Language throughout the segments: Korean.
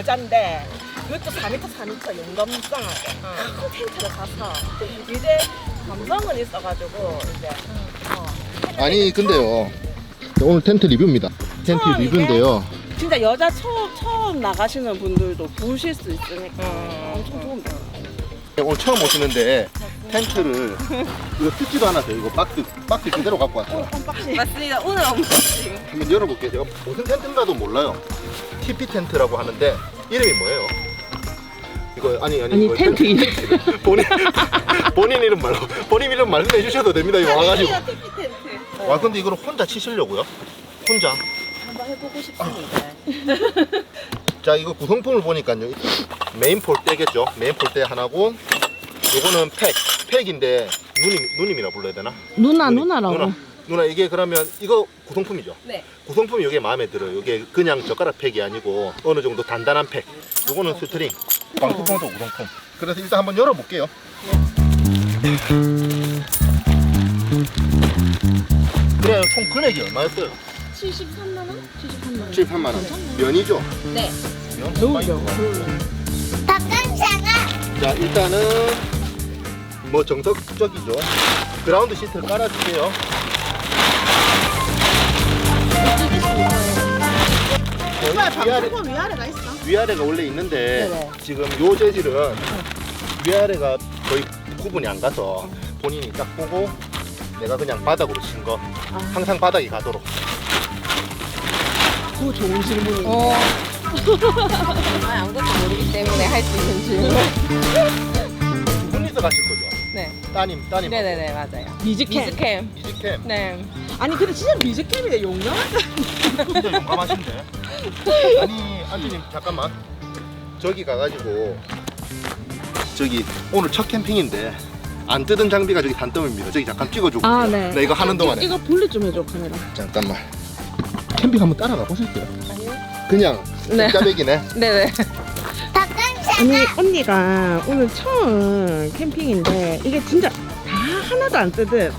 여잔데 그것도 4m 4m 용감성하게 큰 텐트를 가서 이제 감성은 있어가지고 이제 어, 아니 근데요. 오늘 텐트 리뷰입니다. 텐트 처음이네. 리뷰인데요. 진짜 여자 처음 처음 나가시는 분들도 보실 수 있으니까 엄청 좋은데. 오늘 처음 오시는데 텐트를 이거 뜯지도 않았어요 이거 박스 박스 그대로 갖고 왔어요 깜빡이. 맞습니다. 오늘 언박싱. 한번 열어볼게요 제가 무슨 텐트인가도 몰라요 TP 텐트라고 하는데 이름이 뭐예요? 이거 아니 아니, 아니, 이거 텐트 이름. 본인 본인 이름 말로 본인 이름 말씀해 주셔도 됩니다 이거 와가지고 TP 텐트. 와 근데 이거를 혼자 치시려고요? 혼자 한번 해보고 싶습니다. 자 이거 구성품을 보니까요 메인 폴대겠죠 메인 폴대 하나고 요거는 팩 팩인데 누님 누님이라 불러야 되나 누나 누님, 누나라고. 누나 누나 이게 그러면 이거 구성품이죠 네. 구성품이 이게 마음에 들어요 이게 그냥 젓가락 팩이 아니고 어느 정도 단단한 팩 요거는 스트링 광투봉도 구성품 그래서 일단 한번 열어볼게요 그래 총 금액이 얼마였어요? 73만 원? 73만 원. 73만 원 면이죠? 네. 면 겨울이요. 자 일단은 뭐 정석적이죠 그라운드 시트를 깔아줄게요 오빠 저희 위아래, 방수건 위아래가 있어? 위아래가 원래 있는데 네네. 지금 요 재질은 위아래가 거의 구분이 안 가서 본인이 딱 보고 내가 그냥 바닥으로 친 거 항상 바닥이 가도록 그 좋은 질문이. 어. 아, 아무것도 모르기 때문에 할 수 있는 질문. 두 분이서 가실. 따님 따님 네네네, 맞아요. 미즈캠. 미즈캠. 이지캠 네. 아니 근데 진짜 미즈캠이네 용감하다. 진짜 용감하신데 아니 안주님 잠깐만 저기 가가지고 저기 오늘 첫 캠핑인데 안 뜯은 장비가 저기 단점입니다 저기 잠깐 찍어주고 아, 네. 나 이거 하는 동안에 이거 분리 좀 해줘 카메라. 잠깐만 캠핑 한번 따라가 보실게요 아니요. 그냥 네. 짜배기네 네네. 아니 언니가 오늘 처음 캠핑인데 이게 진짜 다 하나도 안 쓰듯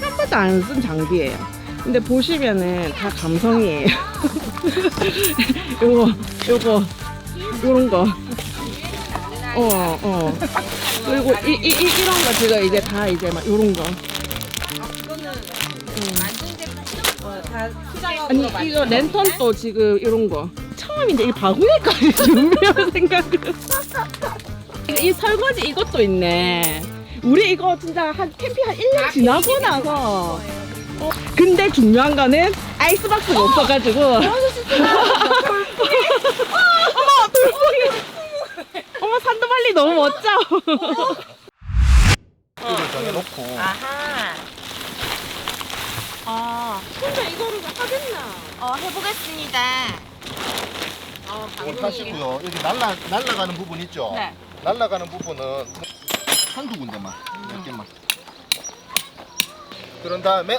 한 번도 안 쓴 장비예요. 근데 보시면은 다 감성이에요. 요거 요거 요런 거. 어 어. 그리고 이, 이, 이 이런 거 지금 이제 다 이제 막 요런 거. 만든 제품. 어, 다 수작업으로 아니 이거 건데? 랜턴도 지금 이런 거 처음인데 이 바구니까지 준비할 생각을. 이 설거지 이것도 있네. 우리 이거 진짜 한 캠핑 한 1년 지나고 나서. 어, 근데 중요한 거는 아이스박스가 없어가지고. 어머 돌풍이 어머 산도발리 너무 멋져. 정해놓고. 아하. 아. 혼자 이거를 하겠나? 어, 해보겠습니다. 어, 이걸. 타시고요. 여기 날라, 날라가는 부분 있죠? 네. 날라가는 부분은 한두 군데만 몇 개만. 그런 다음에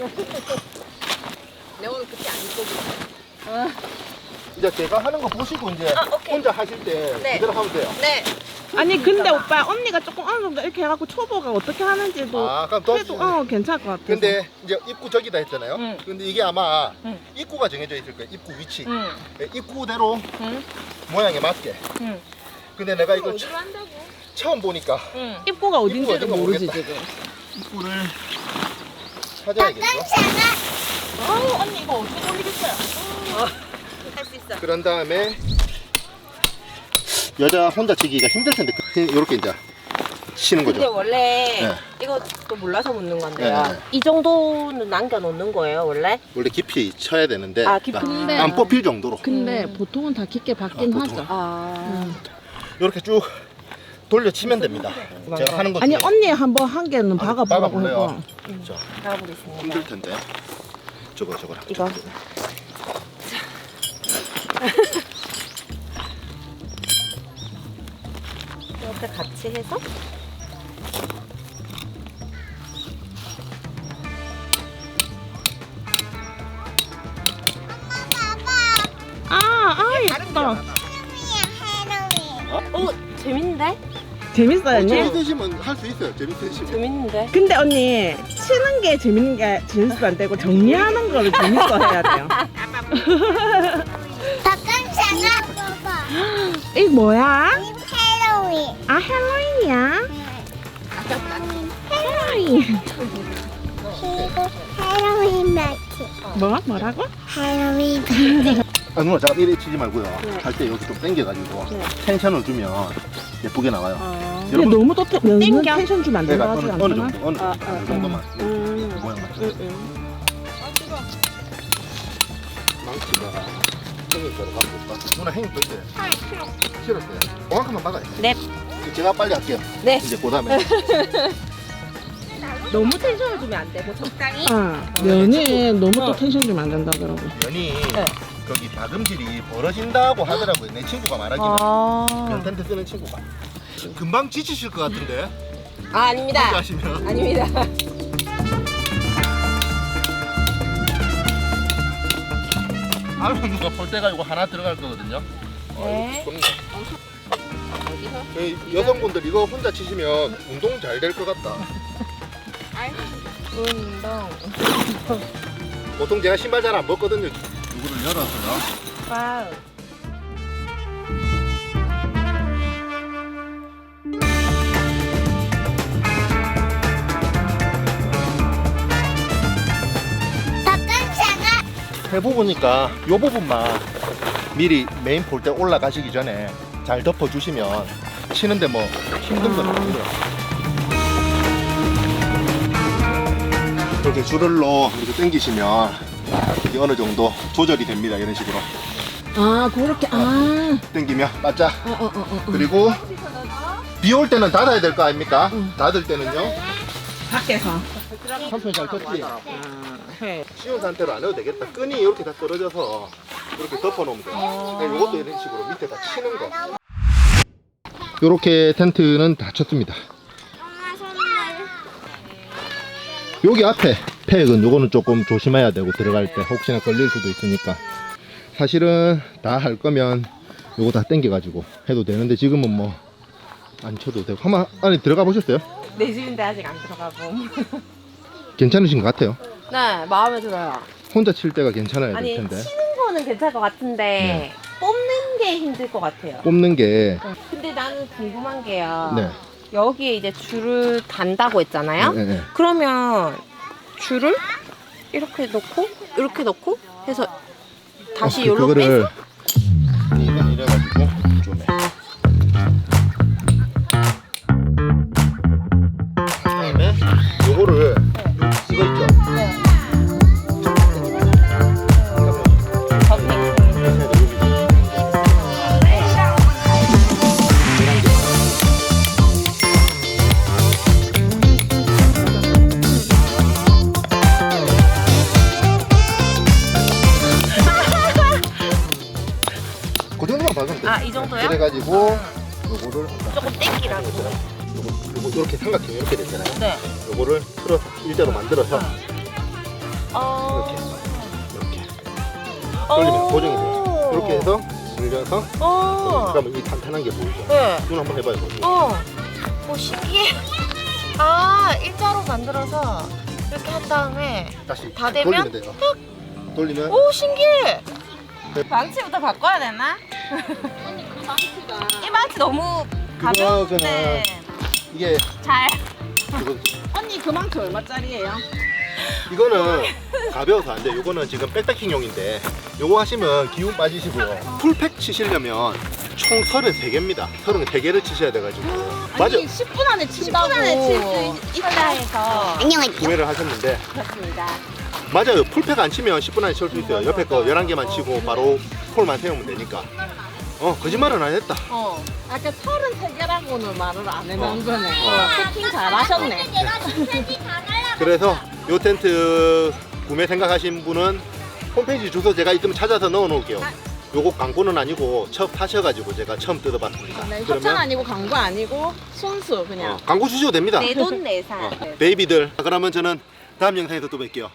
내 오늘 그때 안 입고 그 이제 제가 하는 거 보시고 이제 아, 오케이. 혼자 하실 때 네. 그대로 하면 돼요 네. 아니 근데 오빠 언니가 조금 어느 정도 이렇게 해갖고 초보가 어떻게 하는지도 아 그럼 또 해도 어 괜찮을 것 같아. 근데 이제 입구 저기다 했잖아요 응. 근데 이게 아마 응. 입구가 정해져 있을 거예요 입구 위치 응. 네, 입구대로 응. 모양에 맞게 응. 근데 내가 이거 처? 처음 보니까 응. 입구가 어딘지도 어딘가 모르지 모르겠다. 지금. 입구를 찾아야겠죠 아우 언니 이거 어떻게 돌리겠어요? 할 수 있어. 그런 다음에 여자 혼자 치기가 힘들 텐데 이렇게 이제 치는 근데 거죠 원래 네. 이것도 몰라서 묻는 건데요. 네, 네, 네. 이 정도는 남겨놓는 거예요, 원래? 원래 깊이 쳐야 되는데 아, 깊이. 근데- 안 뽑힐 정도로 근데 보통은 다 깊게 받긴 아, 보통. 하죠. 아. 이렇게 쭉 돌려 치면 됩니다 제가 하는 것 아니 중에 언니 한번 한 개는 아, 박아보라고 박아볼래요? 해봐. 자, 가보겠습니다. 힘들 텐데 저거 저거랑 이거. 이렇게 같이 해서 아, 아 예쁘다. 어 재밌는데? 재밌어요 언니? 재밌으시면 할 수 있어요. 재밌으시면. 재밌는데? 근데 언니 치는 게 재밌는 게 재밌으면 안 되고 정리하는 거를 재밌어 해야 돼요 닭강정아 봐봐. 이거 뭐야? 이 헬로윈. 아 헬로윈이야? 헬로윈 그리고 헬로윈 매트. 뭐? 뭐라고? 헬로윈 매트. 아 누나 잠깐 이래 치지 말고요. 할때 여기 좀 당겨가지고 텐션을 주면 예쁘게 나와요. 근데 여러분- 너무 또 너무 땡겨. 텐션 주면 안 내가 된다고 어느, 하지 어느 않나? 정도 어느 아, 정도 아, 이 정도만 음. 모양 맞춰. 응, 응. 망치가 행이 거를 갖고 있다. 누나 행이 또 있어요. 싫었어요. 정확한만 박아요. 네. 제가 빨리 할게요. 네. 이제 그 다음에 너무 텐션을 주면 안 되고 적당히. 아, 면이 너무 또 어. 텐션 주면 안 된다더라고. 면이 네. 거기 다금질이 벌어진다고 하더라고요. 내 친구가 말하기는 면 아, 텐트 쓰는 친구가. 금방 지치실 것 같은데. 아 아닙니다. 하시면. 아닙니다. 아유 누가 볼 때가 이거 하나 들어갈 거거든요. 네. 어, 좋네. 이 여성분들 이거 혼자 치시면 운동 잘 될 것 같다. 운동. 보통 제가 신발 잘 안 벗거든요. 이거를 열어서요. 와우. 닭강정아. 해보보니까 이 부분만 미리 메인 볼 때 올라가시기 전에 잘 덮어주시면 치는데 뭐 힘든 건 아니에요. 이렇게 줄을로 이렇게 당기시면 이게 어느 정도 조절이 됩니다. 이런 식으로 아, 그렇게, 아. 당기면 바짝 어, 어, 어, 어. 그리고 비 올 때는 닫아야 될 거 아닙니까? 닫을 때는요. 밖에서. 삼촌 잘 쳤지? 아, 해. 씌운 상태로 안 해도 되겠다. 끈이 이렇게 다 떨어져서 이렇게 덮어놓으면 돼요. 그러니까 이것도 이런 식으로 밑에 다 치는 거. 이렇게 텐트는 다 쳤습니다. 여기 앞에 팩은 요거는 조금 조심해야 되고 들어갈 때 혹시나 걸릴 수도 있으니까 사실은 다 할 거면 요거 다 당겨 가지고 해도 되는데 지금은 뭐 안 쳐도 되고 한번 안에 들어가 보셨어요? 내 집인데 아직 안 들어가고. 괜찮으신 것 같아요. 네, 마음에 들어요. 혼자 칠 때가 괜찮아야 될 아니 텐데 치는 거는 괜찮을 것 같은데 뽑는 게 힘들 것 같아요. 뽑는 게 근데 나는 궁금한 게요. 네. 여기에 이제 줄을 단다고 했잖아요. 네, 네. 그러면 줄을 이렇게 놓고 이렇게 놓고 해서 다시 어, 여기로 그거를 빼서 이건 이래가지고 좀 해. 정도요? 그래가지고 요거를 조금 땡기라고. 요거 요거 이렇게 삼각형 이렇게 됐잖아요. 네. 요거를 틀어서 일자로 만들어서 어. 이렇게 돌리면 고정이 돼요. 오. 이렇게 해서 돌려서 어. 그러면 이 탄탄한 게 보이죠. 네. 눈 한번 해봐요. 거기. 어. 오 신기해. 아 일자로 만들어서 이렇게 한 다음에 다시 다 되면 돌리면 돼요. 돌리면 오 신기해. 망치부터 바꿔야 되나? 이 망치 너무 가벼운데 이게 잘. 이거, 언니 그 망치 얼마짜리예요? 이거는 가벼워서 안 돼. 요거는 지금 백패킹용인데 요거 하시면 기운 빠지시고요. 풀팩 치시려면 총 33개입니다. 33개를 치셔야 돼가지고 맞아 아니, 10분 안에 친다고. 10분 안에 칠수 있다 해서 안녕하세요. 구매를 하셨는데 그렇습니다. 맞아요. 풀팩 안 치면 10분 안에 칠수 있어요. 옆에 거 11개만 치고 바로 폴만 세우면 되니까. 어 거짓말은 안 했다. 어. 아까 33개라고는 말을 안 해놓은 어. 거네. 어. 패킹 잘 하셨네. 내가 다. 그래서 요 텐트 구매 생각하신 분은 홈페이지 주소 제가 있으면 찾아서 넣어 놓을게요. 요거 광고는 아니고 처음 타셔가지고 제가 처음 뜯어봤습니다. 네, 협찬 아니고 광고 아니고 순수 그냥. 어, 광고 주셔도 됩니다. 내 돈 내산. 어, 베이비들. 그러면 저는 다음 영상에서 또 뵐게요.